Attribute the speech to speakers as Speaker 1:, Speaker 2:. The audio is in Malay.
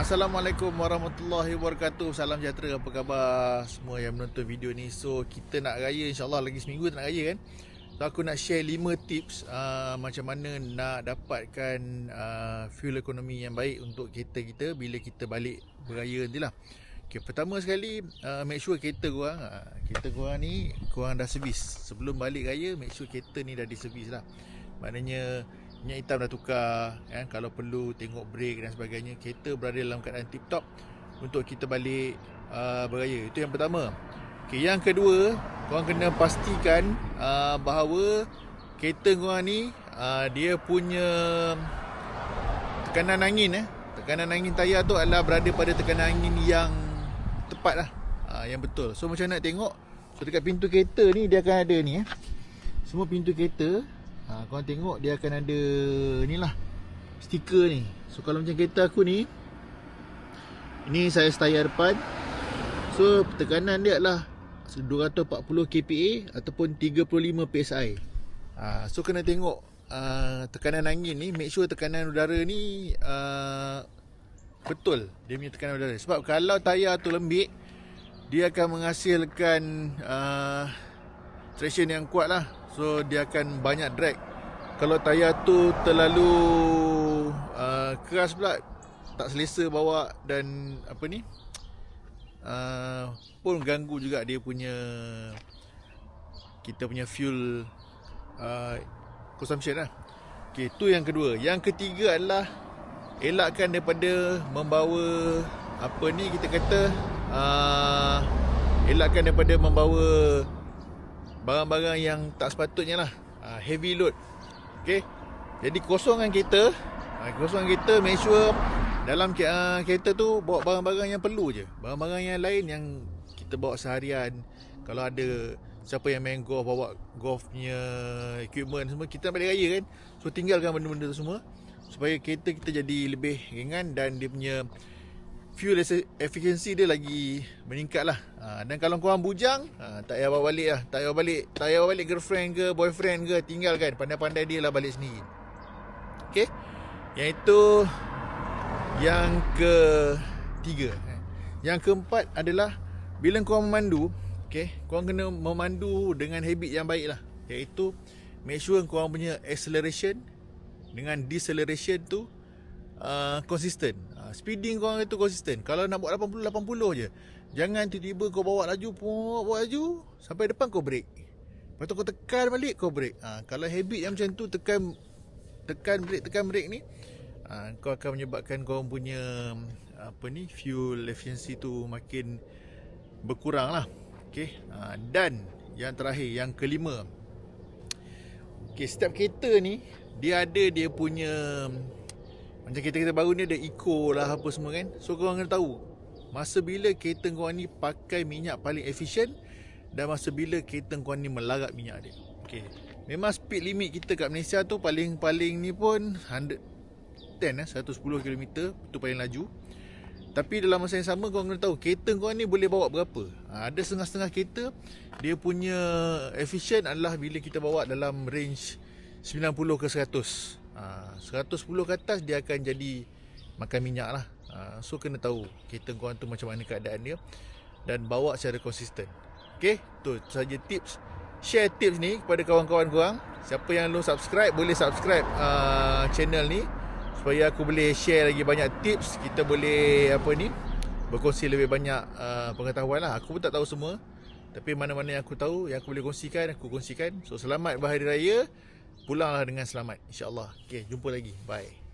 Speaker 1: Assalamualaikum warahmatullahi wabarakatuh. Salam sejahtera. Apa khabar Semua yang menonton video ni? So kita nak raya insyaAllah lagi seminggu nak raya kan? So aku nak share 5 tips uh, Macam mana nak dapatkan uh, Fuel ekonomi yang baik Untuk kereta kita Bila kita balik beraya nanti lah okay, Pertama sekali uh, Make sure kereta korang uh, Kereta korang ni Korang dah servis. Sebelum balik raya Make sure kereta ni dah diservis lah Maknanya minyak hitam dah tukar kan? Kalau perlu tengok brake dan sebagainya kereta berada dalam keadaan tip top untuk kita balik uh, beraya. Itu yang pertama. Okey yang kedua korang kena pastikan uh, bahawa kereta korang ni uh, dia punya tekanan angin eh. Tekanan angin tayar tu adalah berada pada tekanan angin yang tepat lah. Uh, yang betul. So macam nak tengok so dekat pintu kereta ni dia akan ada ni eh. Semua pintu kereta ha, Korang tengok dia akan ada Ni lah Stiker ni. So kalau macam kereta aku ni Ini saya tayar depan. So tekanan dia adalah 240 kPa Ataupun 35 PSI. Ha, So kena tengok uh, Tekanan angin ni Make sure tekanan udara ni uh, Betul Dia punya tekanan udara. Sebab kalau tayar tu lembik Dia akan menghasilkan uh, Traction yang kuat lah So dia akan banyak drag. Kalau tayar tu terlalu uh, Keras pula Tak selesa bawa Dan Apa ni uh, Pun ganggu juga dia punya Kita punya fuel uh, Consumption lah. Okay tu yang kedua. Yang ketiga adalah Elakkan daripada Membawa Apa ni kita kata uh, Elakkan daripada membawa barang-barang yang tak sepatutnya lah. Uh, heavy load. Okay jadi kosongkan kereta. Uh, kosongkan kereta make sure dalam uh, kereta tu bawa barang-barang yang perlu je. Barang-barang yang lain yang kita bawa seharian. Kalau ada siapa yang main golf bawa golf punya equipment semua kita nak balik raya kan. So tinggalkan benda-benda tu semua supaya kereta kita jadi lebih ringan dan dia punya fuel efficiency dia lagi meningkat lah. Ha, dan kalau korang bujang ha, tak payah bawa balik lah. Tak payah balik tak payah balik girlfriend ke boyfriend ke tinggalkan. Pandai-pandai dia lah balik sendiri ok yang itu yang ketiga yang keempat adalah bila korang memandu ok korang kena memandu dengan habit yang baik lah. Iaitu make sure korang punya acceleration dengan deceleration tu uh, consistent speeding kau itu konsisten kalau nak buat 80 80 je. Jangan tiba-tiba kau bawa laju bawa, bawa laju sampai depan kau break. Lepas tu kau tekan balik kau break. Uh, kalau habit yang macam tu tekan tekan break tekan break ni uh, kau akan menyebabkan kau punya apa ni fuel efficiency tu makin berkurang lah. Okay? uh, dan yang terakhir yang kelima. Okay, setiap kereta ni dia ada dia punya macam kereta-kereta baru ni ada eco lah apa semua kan. So korang kena tahu Masa bila kereta korang ni pakai minyak paling efisien Dan masa bila kereta korang ni melarat minyak dia. Okay. Memang speed limit kita kat Malaysia tu paling-paling ni pun 110 eh, 110 km tu paling laju. Tapi dalam masa yang sama korang kena tahu Kereta korang ni boleh bawa berapa? Ha, Ada setengah-setengah kereta Dia punya efisien adalah bila kita bawa dalam range 90 ke 100 ha, 110 ke atas dia akan jadi makan minyak lah. Ha, so kena tahu kereta korang tu macam mana keadaan dia dan bawa secara konsisten. Ok tu saja tips share tips ni kepada kawan-kawan korang. Siapa yang belum subscribe boleh subscribe uh, channel ni supaya aku boleh share lagi banyak tips. Kita boleh apa ni berkongsi lebih banyak uh, pengetahuan lah. Aku pun tak tahu semua tapi mana-mana yang aku tahu yang aku boleh kongsikan aku kongsikan. So selamat berhari raya pulanglah dengan selamat. Insyaallah. Okey jumpa lagi. Bye